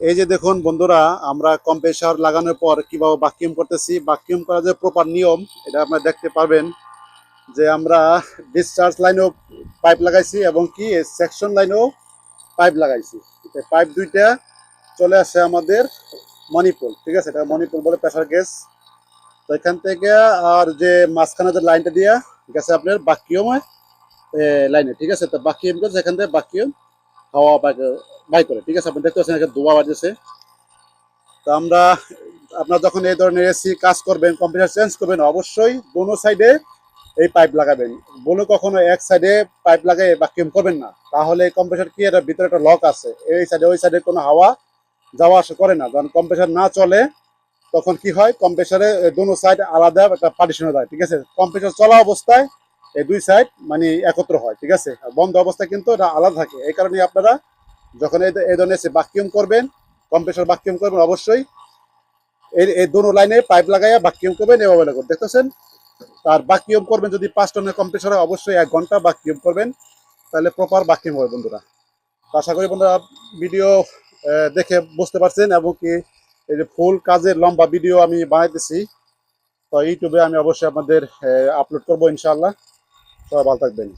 এই যে দেখুন বন্ধুরা, আমরা কম্প্রেসার লাগানোর পর কীভাবে বাকিউম করতেছি বাকিউম করার যে প্রপার নিয়ম, এটা আপনারা দেখতে পারবেন যে আমরা ডিসচার্জ লাইনেও পাইপ লাগাইছি এবং কি সেকশন লাইনেও পাইপ লাগাইছি। পাইপ দুইটা চলে আসে আমাদের মণিপুর, ঠিক আছে? এটা মণিপুর বলে প্রেশার গ্যাস তো এখান থেকে আর যে মাঝখানে যে লাইনটা দিয়া গেছে আপনার বাকিউম লাইনে ঠিক আছে? তো বাকিউম করে এখান থেকে বাকিউম হাওয়া বাই- করে, ঠিক আছে? আপনি দেখতে পাচ্ছেন এখানে ধোয়া বাজেছে। তো আমরা, আপনার যখন এই ধরনের এসি কাজ করবেন, কম্পিউটার চেঞ্জ করবেন, অবশ্যই দোনো সাইডে এই পাইপ লাগাবেন। বলে কখনো এক সাইডে পাইপ লাগাই বাকিউম করবেন না। তাহলে কম্প্রেসার কি, এটার ভিতরে একটা লক আছে। এই সাইডে, ওই সাইডে কোনো হাওয়া যাওয়া আসা করে না। যখন কম্প্রেসার না চলে, তখন কি হয়? কম্প্রেসারে দোনো সাইড আলাদা একটা পার্টিশন যায় ঠিক আছে? কম্প্রেসার চলা অবস্থায় এই দুই সাইড মানে একত্র হয়, ঠিক আছে? বন্ধ অবস্থা কিন্তু আলাদা থাকে। এই কারণে আপনারা যখন এই ধরনের বাকিউম করবেন কম্প্রেসার বাকিউম করবেন, অবশ্যই এই এই দুনো লাইনে পাইপ লাগাইয়া বাক্যম করবেন, এভাবে লাগবে দেখতেছেন? আর বাকিউম করবেন যদি পাঁচ টনের কম্প্রেসারে অবশ্যই এক ঘণ্টা বাক্যম করবেন, তাহলে প্রপার বাকিউম হবে বন্ধুরা। আশা করি বন্ধুরা ভিডিও দেখে বুঝতে পারছেন এবং কি এই যে ফুল কাজের লম্বা ভিডিও আমি বানাইতেছি। তো ইউটিউবে আমি অবশ্যই আপনাদের আপলোড করব ইনশাআল্লাহ। সবাই ভালো থাকবেন।